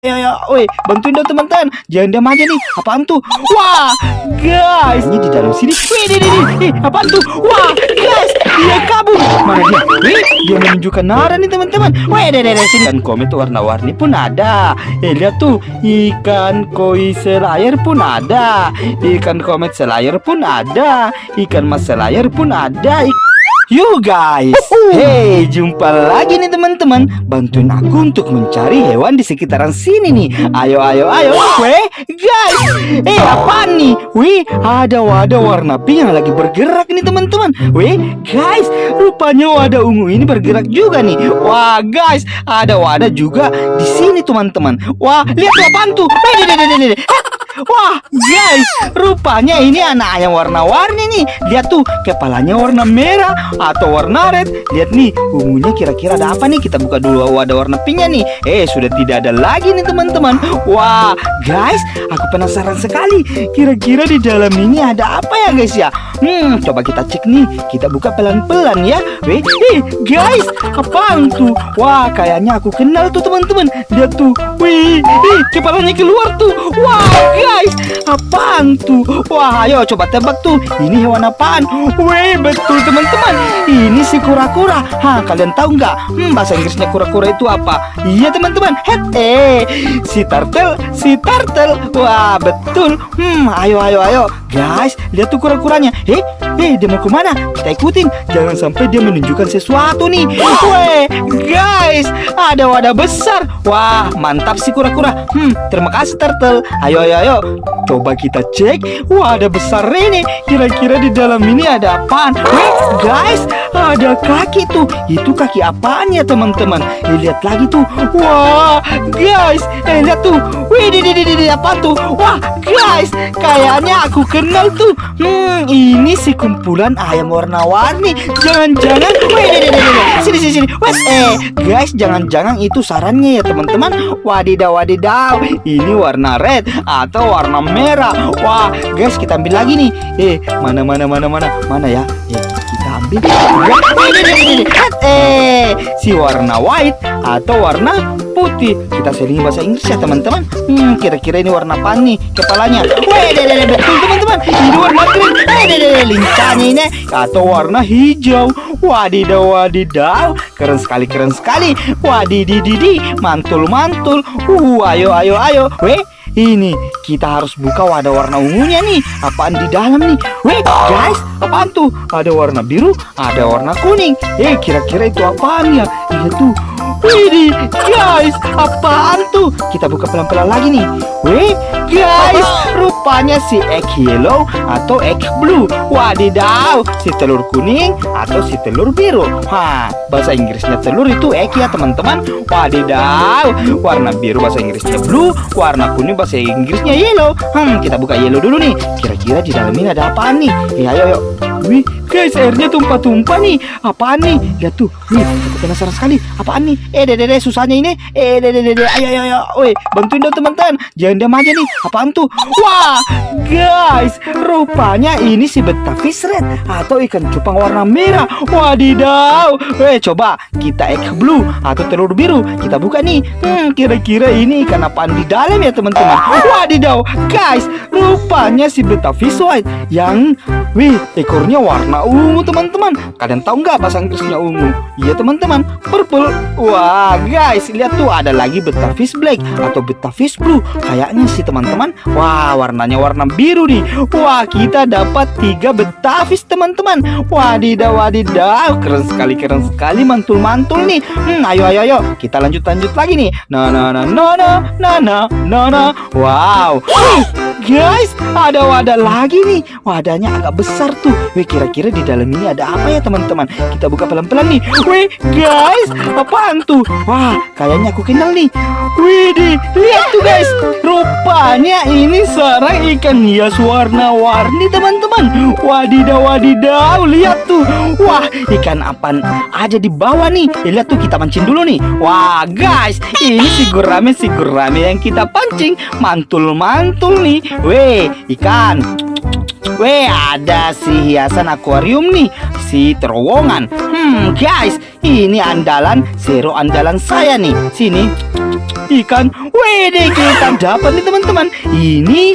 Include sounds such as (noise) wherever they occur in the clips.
Ya ya, woi, bantuin dong teman-teman. Jangan diam aja nih. Apaan tuh? Wah, guys, ini di dalam sini. Wih, ini, ini. Eh, apaan tuh? Wah, guys, dia kabur. Mana dia? Wih, dia menunjukkan arah nih teman-teman. Wih, deh, deh, sini. Ikan komet warna-warni pun ada. Eh, lihat tuh, ikan koi selayar pun ada. Ikan komet selayar pun ada. Ikan mas selayar pun ada. Ik- You guys, hey jumpa lagi nih teman-teman. Bantuin aku untuk mencari hewan di sekitaran sini nih. Ayo, ayo, ayo. Weh, guys, eh apa nih? Wih, ada wadah warna pink yang lagi bergerak nih teman-teman. Wih, guys, rupanya wadah ungu ini bergerak juga nih. Wah, guys, ada wadah juga di sini teman-teman. Wah, lihat tuh apaan tuh? Deh. Wah, guys, rupanya ini anak yang warna-warni nih. Lihat tuh, kepalanya warna merah atau warna red. Lihat nih, ungunya kira-kira ada apa nih? Kita buka dulu wadah warna pinknya nih. Eh, sudah tidak ada lagi nih teman-teman. Wah, guys, aku penasaran sekali. Kira-kira di dalam ini ada apa ya guys ya? Hmm, coba kita cek nih. Kita buka pelan-pelan ya. Weh, eh, guys, apaan tuh? Wah, kayaknya aku kenal tuh teman-teman. Lihat tuh, wih, eh, kepalanya keluar tuh. Wah, guys, apaan tuh? Wah, ayo coba tebak tuh. Ini hewan apaan? Wih, betul teman-teman. Ini si kura-kura. Hah, kalian tahu nggak? Hmm, bahasa Inggrisnya kura-kura itu apa? Iya teman-teman. Het, eh, si turtle, si turtle. Wah, betul. Hmm, ayo, ayo, ayo. Guys, lihat tuh kura-kuranya. Eh, eh, dia mau ke mana? Kita ikutin. Jangan sampai dia menunjukkan sesuatu nih. Weh, guys, ada wadah besar. Wah, mantap sih kura-kura. Hmm, terima kasih turtle. Ayo, ayo, ayo. Coba kita cek. Wah, ada besar ini. Kira-kira di dalam ini ada apaan? Weh, guys, ada kaki tuh. Itu kaki apaan ya, teman-teman? Eh, lihat lagi tuh. Wah, guys, eh lihat tuh. Wih, di, di, di, di, apa tuh? Wah, guys, kayaknya aku kenal tuh. Hmm, ini si kumpulan ayam warna-warni. Jangan-jangan, wih, di, di, di, di, di. sini, sini, sini. Wes, eh, guys, jangan-jangan itu sarannya ya, teman-teman. Wadidaw, wadidaw. Ini warna red atau warna merah. Wah, guys, kita ambil lagi nih. Eh, mana, mana, mana, mana, mana ya? Eh, kita ambil. Ini, ini, ini. Eh, si warna white atau warna putih. Kita selingi bahasa Inggris ya teman-teman. Hmm, kira-kira ini warna apa nih kepalanya? Teman-teman. Ini warna. Eh, lincahnya ini atau warna hijau. Wadidaw, wadidaw. Keren sekali, keren sekali. Wadidididi, mantul, mantul. Uh, ayo, ayo, ayo. Weh, ini kita harus buka wadah warna ungunya nih. Apaan di dalam nih? Weh, guys, apaan tuh? Ada warna biru, ada warna kuning. Eh, kira-kira itu apaan ya? Iya tuh. Widih, guys, apaan tuh? Kita buka pelan-pelan lagi nih. Weh, guys, rupanya si egg yellow atau egg blue. Wadidaw, si telur kuning atau si telur biru. Wah, bahasa Inggrisnya telur itu egg ya teman-teman. Wadidaw, warna biru bahasa Inggrisnya blue, warna kuning bahasa Inggrisnya yellow. Hmm, kita buka yellow dulu nih. Kira-kira di dalam ini ada apaan nih? Eh, ayo, ayo. Wih, guys, airnya tumpah-tumpah nih. Apaan nih? Lihat tuh. Wih, aku penasaran sekali. Apaan nih? Eh, deh, deh, susahnya ini. Eh, deh, deh. Ayo, ayo, ayo. Wih, bantuin dong teman-teman. Jangan diam aja nih. Apaan tuh? Wah, guys, rupanya ini si betafish red atau ikan cupang warna merah. Wadidaw. Weh, coba kita egg blue atau telur biru. Kita buka nih. Hmm, kira-kira ini ikan apaan di dalam ya teman-teman? Wadidaw, guys, rupanya si betafish white yang, wih, ekornya warna ungu teman-teman. Kalian tahu nggak bahasa Inggrisnya ungu? Iya teman-teman, purple. Wah, guys, lihat tuh ada lagi betafish black atau betafish blue. Kayaknya sih teman-teman. Wah, warnanya warna biru nih. Wah, kita dapat tiga betafish teman-teman. Wadidaw, wadidaw, keren sekali, keren sekali, mantul-mantul nih. Hmm, ayo, ayo, ayo, kita lanjut, lanjut lagi nih. Nah, nah, nah, nah, nah, nah, nah, nah, nah. Wow. (gasps) Guys, ada wadah lagi nih. Wadahnya agak besar tuh. Wih, kira-kira di dalam ini ada apa ya teman-teman? Kita buka pelan-pelan nih. Wih, guys, apaan tuh? Wah, kayaknya aku kenal nih. Wih, di, lihat tuh guys. Rupanya ini sarang ikan hias warna-warni teman-teman. Wadidaw, wadidaw, lihat tuh. Wah, ikan apaan aja di bawah nih. Eh, lihat tuh kita mancing dulu nih. Wah, guys, ini si gurame si gurame yang kita pancing. Mantul-mantul nih. Weh, ikan. Weh, ada si hiasan akuarium nih, si terowongan. Hmm, guys, ini andalan zero andalan saya nih. Sini. Ikan. Wede, kita dapat nih teman-teman. Ini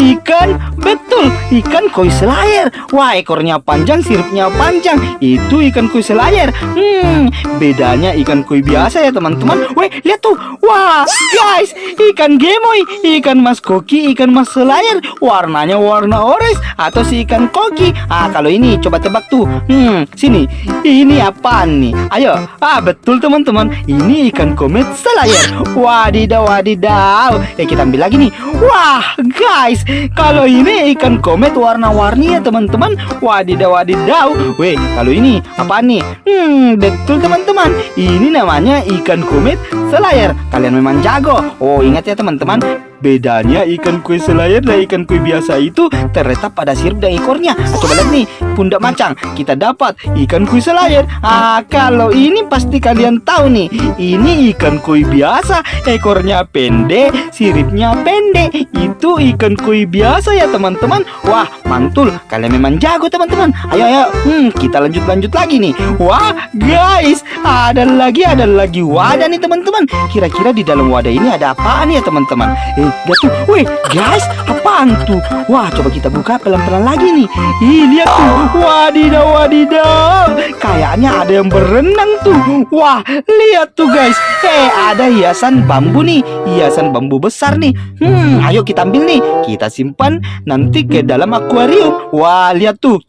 ikan betul, ikan koi selayar. Wah, ekornya panjang, siripnya panjang. Itu ikan koi selayar. Hmm, bedanya ikan koi biasa ya teman-teman. Weh, lihat tuh. Wah, guys, ikan gemoy, ikan mas koki, ikan mas selayar. Warnanya warna orange atau si ikan koki. Ah, kalau ini coba tebak tuh. Hmm, sini. Ini apa nih? Ayo. Ah, betul teman-teman. Ini ikan komet selayar. Wadidaw, wadidaw. Eh, kita ambil lagi nih. Wah, guys, kalau ini ikan komet warna-warni ya teman-teman. Wadidaw, wadidaw. Weh, kalau ini apa nih? Hmm, betul teman-teman. Ini namanya ikan komet selayar. Kalian memang jago. Oh, ingat ya teman-teman. Bedanya ikan kue selayar dan ikan kue biasa itu terletak pada sirip dan ekornya. Coba lihat nih, pundak macang. Kita dapat ikan kue selayar. Ah, kalau ini pasti kalian tahu nih. Ini ikan kue biasa, ekornya pendek, siripnya pendek. Itu ikan kue biasa ya teman-teman. Wah, mantul. Kalian memang jago teman-teman. Ayo ayo, hmm, kita lanjut lanjut lagi nih. Wah, guys, ada lagi ada lagi wadah nih teman-teman. Kira-kira di dalam wadah ini ada apaan ya teman-teman? Eh, lihat tuh. Wih, guys, apaan tuh? Wah, coba kita buka pelan-pelan lagi nih. Ih, lihat tuh. Wadidaw, wadidaw. Kayaknya ada yang berenang tuh. Wah, lihat tuh guys. Eh, ada hiasan bambu nih. Hiasan bambu besar nih. Hmm, ayo kita ambil nih. Kita simpan nanti ke dalam akuarium. Wah, lihat tuh.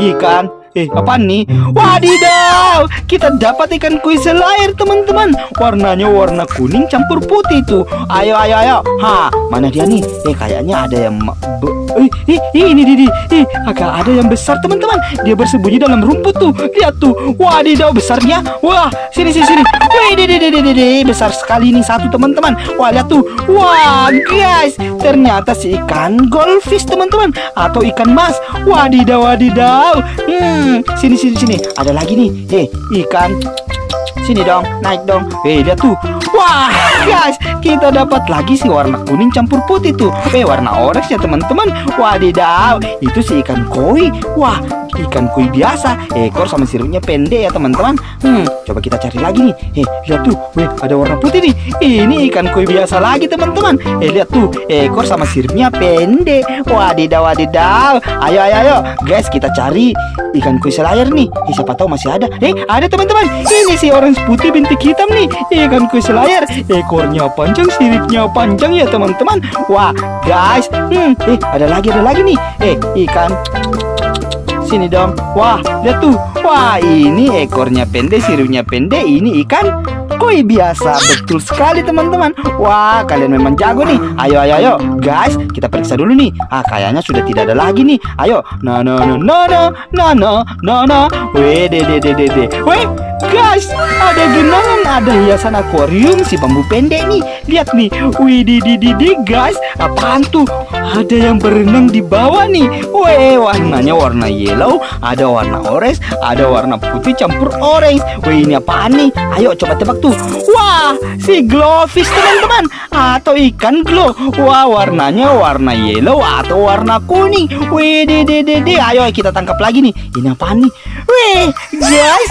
Ikan Eh, apa nih? Wadidaw! Kita dapat ikan kuis selayar, teman-teman. Warnanya warna kuning campur putih tuh. Ayo, ayo, ayo. Ha, mana dia nih? Eh, kayaknya ada yang Eh, eh, eh, ini Didi. Eh, agak ada yang besar, teman-teman. Dia bersembunyi dalam rumput tuh. Lihat tuh. Wadidaw, besarnya. Wah, sini, sini, sini. Wih, Didi, Didi, Didi. Besar sekali nih satu, teman-teman. Wah, lihat tuh. Wah, guys. Ternyata si ikan goldfish, teman-teman. Atau ikan mas. Wadidaw, wadidaw. Hmm, sini, sini, sini. Ada lagi nih. Eh, ikan. Sini dong, naik dong. Eh, lihat tuh. Wah, guys, kita dapat lagi si warna kuning campur putih tuh. Eh, warna orange ya teman-teman. Wadidaw, itu si ikan koi. Wah, ikan koi biasa. Ekor sama siripnya pendek ya teman-teman. Hmm, coba kita cari lagi nih. Eh, lihat tuh. Weh, ada warna putih nih. Ini ikan koi biasa lagi teman-teman. Eh, lihat tuh. Ekor sama siripnya pendek. Wadidaw, wadidaw. Ayo, ayo, ayo. Guys, kita cari ikan koi selayar nih. Eh, siapa tahu masih ada. Eh, ada teman-teman. Ini si orange putih bintik hitam nih. Ikan koi selayar. Ekornya panjang, siripnya panjang ya teman-teman. Wah, guys. Hmm, eh, ada lagi, ada lagi nih. Eh, ikan Sini dong. Wah, lihat tuh. Wah, ini ekornya pendek, siripnya pendek. Ini ikan koi biasa. Betul sekali, teman-teman. Wah, kalian memang jago nih. Ayo, ayo, ayo. Guys, kita periksa dulu nih. Ah, kayaknya sudah tidak ada lagi nih. Ayo. Nah, nah, nah, nah, nah, nah, nah, nah, nah. Weh, de, de, de, de, de. Guys, ada genangan, ada hiasan akuarium si bambu pendek nih. Lihat nih. Wih, di, di, di, di, guys. Apaan tuh? Ada yang berenang di bawah nih. Weh, warnanya warna yellow, ada warna orange, ada warna putih campur orange. Wih, ini apaan nih? Ayo coba tebak tuh. Wah, si glowfish teman-teman atau ikan glow. Wah, warnanya warna yellow atau warna kuning. Wih. Ayo kita tangkap lagi nih. Ini apaan nih? Wih, guys,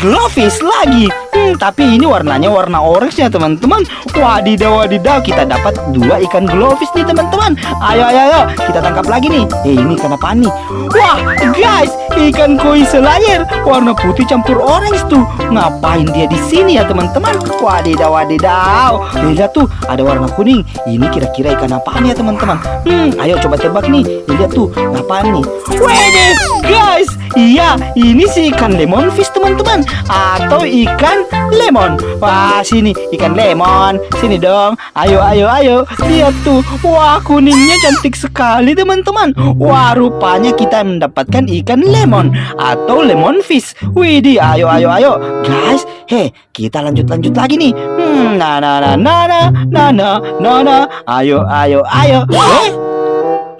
glowfish lagi. Hmm, tapi ini warnanya warna orange ya teman-teman. Wadidaw wadidaw kita dapat dua ikan glowfish nih teman-teman. Ayo ayo ayo kita tangkap lagi nih. Eh ini ikan apa nih? Wah guys ikan koi selayar warna putih campur orange tuh. Ngapain dia di sini ya teman-teman? Wadidaw wadidaw. Eh, lihat tuh ada warna kuning. Ini kira-kira ikan apaan ya teman-teman? Hmm ayo coba tebak nih. Eh, lihat tuh apaan nih? Wede guys iya ini si ikan lemon fish teman-teman atau ikan lemon. Wah, sini ikan lemon. Sini dong. Ayo, ayo, ayo. Lihat tuh. Wah, kuningnya cantik sekali, teman-teman. Wah, rupanya kita mendapatkan ikan lemon atau lemon fish. Widih, ayo, ayo, ayo. Guys, heh, kita lanjut-lanjut lagi nih. Hmm, nah, nah, nah, nah, nah, nah, nah. Ayo, ayo, ayo. Eh,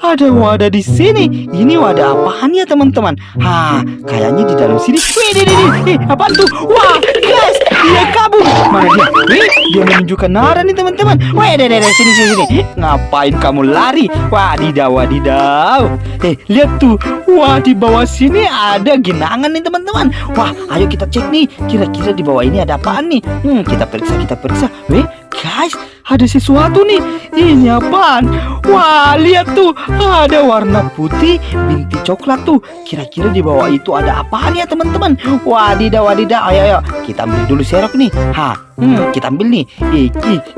ada wadah di sini. Ini wadah apaan ya teman-teman? Hah, kayaknya di dalam sini. Wih, di, di, di. Eh, apaan tuh? Wah, guys, dia kabur. Mana dia? Wih, dia menunjukkan arah nih teman-teman. Wih, deh, deh, sini, sini, sini. Ngapain kamu lari? Wadidaw, wadidaw. Eh, lihat tuh. Wah, di bawah sini ada genangan nih teman-teman. Wah, ayo kita cek nih. Kira-kira di bawah ini ada apaan nih? Hmm, kita periksa, kita periksa. Wih, guys, ada sesuatu nih. Ini apaan? Wah, lihat tuh, ada warna putih binti coklat tuh. Kira-kira di bawah itu ada apaan ya teman-teman? Wadidaw, wadidaw. Ayo, ayo, kita ambil dulu serok nih. Ha, hmm, kita ambil nih. Ih,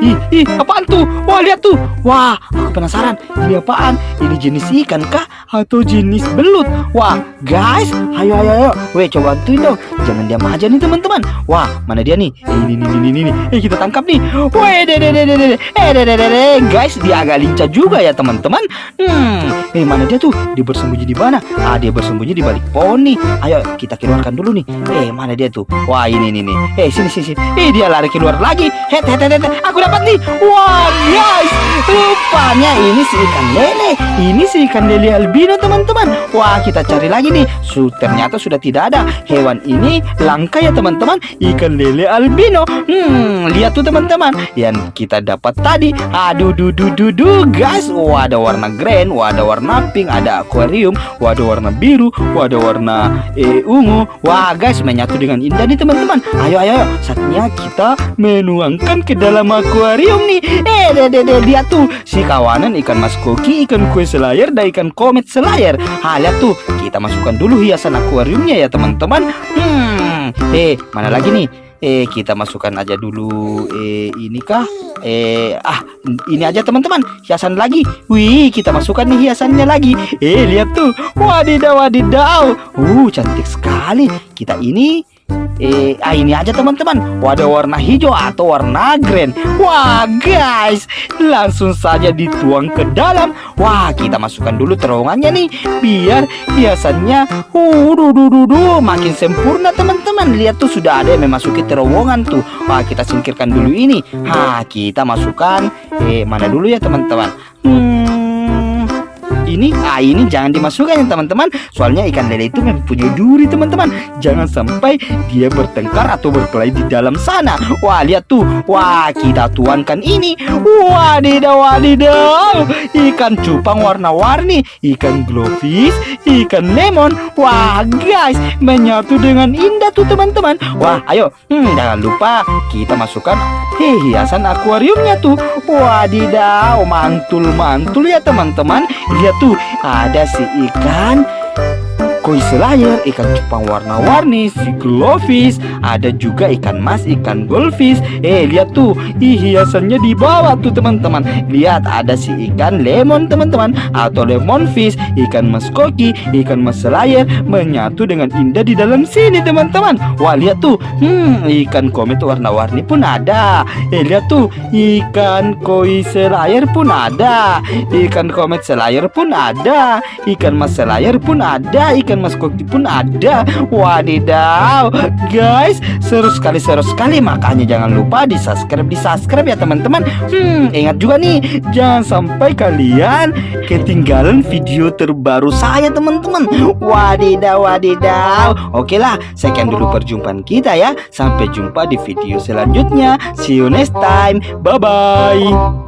ih, ih, apaan tuh? Wah, lihat tuh. Wah, aku penasaran. Ini apaan? Ini jenis ikan kah? Atau jenis belut? Wah, guys, ayo, ayo, ayo. Weh, coba bantuin dong. Jangan diam aja nih teman-teman. Wah, mana dia nih? Ini, ini, ini, ini. Eh, kita tangkap nih. Weh, deh, deh, deh. Eh. Guys, dia agak lincah juga ya teman-teman. Hmm, eh mana dia tuh? Dia bersembunyi di mana? Ah, dia bersembunyi di balik pohon nih. Ayo kita keluarkan dulu nih. Eh, mana dia tuh? Wah, ini ini nih. Eh, sini sini. sini. Eh, dia lari keluar lagi. Het het het. het. Aku dapat nih. Wah, guys. Rupanya ini si ikan lele. Ini si ikan lele albino, teman-teman. Wah, kita cari lagi nih. Su, ternyata sudah tidak ada. Hewan ini langka ya, teman-teman. Ikan lele albino. Hmm, lihat tuh teman-teman. Yang kita dapat tadi. Aduh, duh, duh, duh, duh, guys. Wah, ada warna grand, wah, ada warna pink, ada akuarium, wah, ada warna biru, wah, warna eh, ungu. Wah, guys, menyatu dengan indah nih teman-teman. Ayo, ayo. Saatnya kita menuangkan ke dalam akuarium nih. Eh, deh, deh, deh, lihat tuh. Si kawanan ikan mas koki, ikan kue selayar, dan ikan komet selayar. Ha, lihat tuh. Kita masukkan dulu hiasan akuariumnya ya teman-teman. Hmm, eh, mana lagi nih? Eh, kita masukkan aja dulu. Eh, ini kah? Eh, ah, ini aja teman-teman. Hiasan lagi. Wih, kita masukkan nih hiasannya lagi. Eh, lihat tuh. Wadidaw, wadidaw. Uh, cantik sekali. Kita ini Eh, ah ini aja teman-teman. Wah, ada warna hijau atau warna green. Wah, guys, langsung saja dituang ke dalam. Wah, kita masukkan dulu terowongannya nih, biar hiasannya, uh, makin sempurna teman-teman. Lihat tuh sudah ada yang memasuki terowongan tuh. Wah, kita singkirkan dulu ini. Ha, kita masukkan. Eh, mana dulu ya teman-teman? Hmm, ini ah ini jangan dimasukkan ya teman-teman. Soalnya ikan lele itu mempunyai duri teman-teman. Jangan sampai dia bertengkar atau berkelahi di dalam sana. Wah lihat tuh. Wah kita tuangkan ini. Wadidaw wadidaw. Ikan cupang warna-warni ikan glowfish ikan lemon. Wah guys menyatu dengan indah tuh teman-teman. Wah ayo. Hmm, jangan lupa kita masukkan Hei, hiasan akuariumnya tuh. Wadidaw, mantul-mantul ya teman-teman. Lihat tuh, ada si ikan koi selayar, ikan cupang warna-warni, si glowfish, ada juga ikan mas, ikan goldfish. Eh, lihat tuh, ih hiasannya di bawah tuh teman-teman. Lihat ada si ikan lemon teman-teman atau lemon fish, ikan mas koki, ikan mas selayar menyatu dengan indah di dalam sini teman-teman. Wah, lihat tuh, hmm, ikan komet warna-warni pun ada. Eh, lihat tuh, ikan koi selayar pun ada, ikan komet selayar pun ada, ikan mas selayar pun ada, ikan mas koki pun ada. Wadidaw, guys, seru sekali seru sekali. Makanya jangan lupa di subscribe di subscribe ya teman-teman. Hmm, ingat juga nih, jangan sampai kalian ketinggalan video terbaru saya teman-teman. Wadidaw, wadidaw. Oke lah, sekian dulu perjumpaan kita ya. Sampai jumpa di video selanjutnya. See you next time. Bye bye.